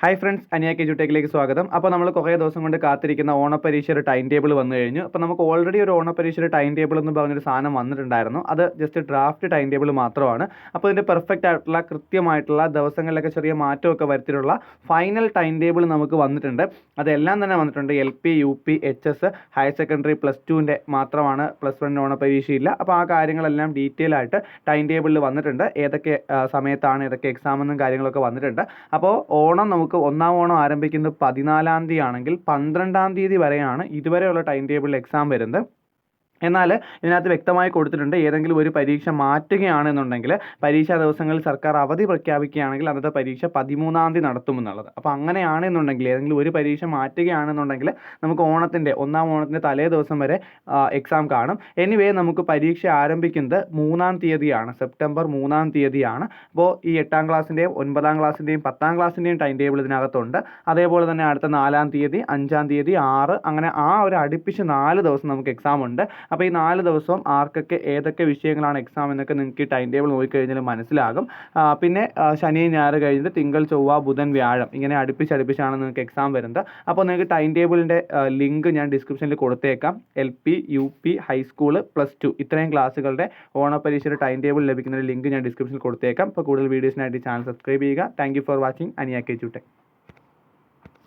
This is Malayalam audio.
ഹായ് ഫ്രണ്ട്സ് അനിയ കെ ജുട്ടേക്കിലേക്ക് സ്വാഗതം. അപ്പോൾ നമ്മൾ കുറേ ദിവസം കൊണ്ട് കാത്തിരിക്കുന്ന ഓണപ്പരീക്ഷയുടെ ടൈം ടേബിൾ വന്നു കഴിഞ്ഞു. അപ്പോൾ നമുക്ക് ഓൾറെഡി ഒരു ഓണപ്പരീക്ഷയുടെ ടൈം ടേബിൾ എന്ന് പറഞ്ഞൊരു സാധനം വന്നിട്ടുണ്ടായിരുന്നു. അത് ജസ്റ്റ് ഡ്രാഫ്റ്റ് ടൈം ടേബിൾ മാത്രമാണ്. അപ്പോൾ ഇതിന്റെ പെർഫെക്റ്റ് ആയിട്ടുള്ള കൃത്യമായിട്ടുള്ള ദിവസങ്ങളിലൊക്കെ ചെറിയ മാറ്റമൊക്കെ വരുത്തിയിട്ടുള്ള ഫൈനൽ ടൈം ടേബിൾ നമുക്ക് വന്നിട്ടുണ്ട്. അതെല്ലാം തന്നെ വന്നിട്ടുണ്ട്. L P U P H S higher secondary plus ടുവിന്റെ മാത്രമാണ് പ്ലസ് വൺ ഓണപ്പരീക്ഷയില്ല അപ്പോൾ ആ കാര്യങ്ങളെല്ലാം ഡീറ്റെയിൽ ആയിട്ട് ടൈം ടേബിളിൽ വന്നിട്ടുണ്ട്. ഏതൊക്കെ സമയത്താണ് ഏതൊക്കെ എക്സാമെന്നും കാര്യങ്ങളൊക്കെ വന്നിട്ടുണ്ട്. അപ്പോൾ ഓണം നമുക്ക് ഒന്നാം ഓണം ആരംഭിക്കുന്നത് പതിനാലാം തീയതി ആണെങ്കിൽ പന്ത്രണ്ടാം തീയതി വരെയാണ് ഇതുവരെയുള്ള ടൈം ടേബിളിൽ എക്സാം വരുന്നത്. എന്നാൽ ഇതിനകത്ത് വ്യക്തമായി കൊടുത്തിട്ടുണ്ട് ഏതെങ്കിലും ഒരു പരീക്ഷ മാറ്റുകയാണെന്നുണ്ടെങ്കിൽ പരീക്ഷാ ദിവസങ്ങളിൽ സർക്കാർ അവധി പ്രഖ്യാപിക്കുകയാണെങ്കിൽ അന്നത്തെ പരീക്ഷ പതിമൂന്നാം തീയതി നടത്തുമെന്നുള്ളത്. അപ്പോൾ അങ്ങനെയാണെന്നുണ്ടെങ്കിൽ ഏതെങ്കിലും ഒരു പരീക്ഷ മാറ്റുകയാണെന്നുണ്ടെങ്കിൽ നമുക്ക് ഓണത്തിന്റെ ഒന്നാം ഓണത്തിന്റെ തലേ ദിവസം വരെ എക്സാം കാണും. എനിവേ നമുക്ക് പരീക്ഷ ആരംഭിക്കുന്നത് മൂന്നാം തീയതിയാണ്. സെപ്റ്റംബർ മൂന്നാം തീയതിയാണ്. അപ്പോൾ ഈ എട്ടാം ക്ലാസ്സിന്റെയും ഒൻപതാം ക്ലാസ്സിന്റെയും പത്താം ക്ലാസ്സിന്റെയും ടൈം ടേബിൾ ഇതിനകത്തുണ്ട്. അതേപോലെ തന്നെ അടുത്ത നാലാം തീയതി അഞ്ചാം തീയതി ആറ് അങ്ങനെ ആ ഒരു അടുപ്പിച്ച് നാല് ദിവസം നമുക്ക് എക്സാം ഉണ്ട്. അപ്പോൾ ഈ നാല് ദിവസവും ആർക്കൊക്കെ ഏതൊക്കെ വിഷയങ്ങളാണ് എക്സാം എന്നൊക്കെ നിങ്ങൾക്ക് ഈ ടൈം ടേബിൾ നോക്കിക്കഴിഞ്ഞാൽ മനസ്സിലാകും. പിന്നെ ശനി ഞായർ കഴിഞ്ഞിട്ട് തിങ്കൾ ചൊവ്വ ബുധൻ വ്യാഴം ഇങ്ങനെ അടുപ്പിച്ചടുപ്പിച്ചാണ് നിങ്ങൾക്ക് എക്സാം വരുന്നത്. അപ്പോൾ നിങ്ങൾക്ക് ടൈം ടേബിളിന്റെ ലിങ്ക് ഞാൻ ഡിസ്ക്രിപ്ഷനിൽ കൊടുത്തേക്കാം. L P U P high school plus two ഇത്രയും ക്ലാസ്സുകളുടെ ഓണപരീക്ഷയുടെ ടൈം ടേബിൾ ലഭിക്കുന്ന ലിങ്ക് ഞാൻ ഡിസ്ക്രിപ്ഷനിൽ കൊടുത്തേക്കാം. അപ്പോൾ കൂടുതൽ വീഡിയോസിനായിട്ട് ചാനൽ സബ്സ്ക്രൈബ് ചെയ്യുക. Thank you for watching Aniya K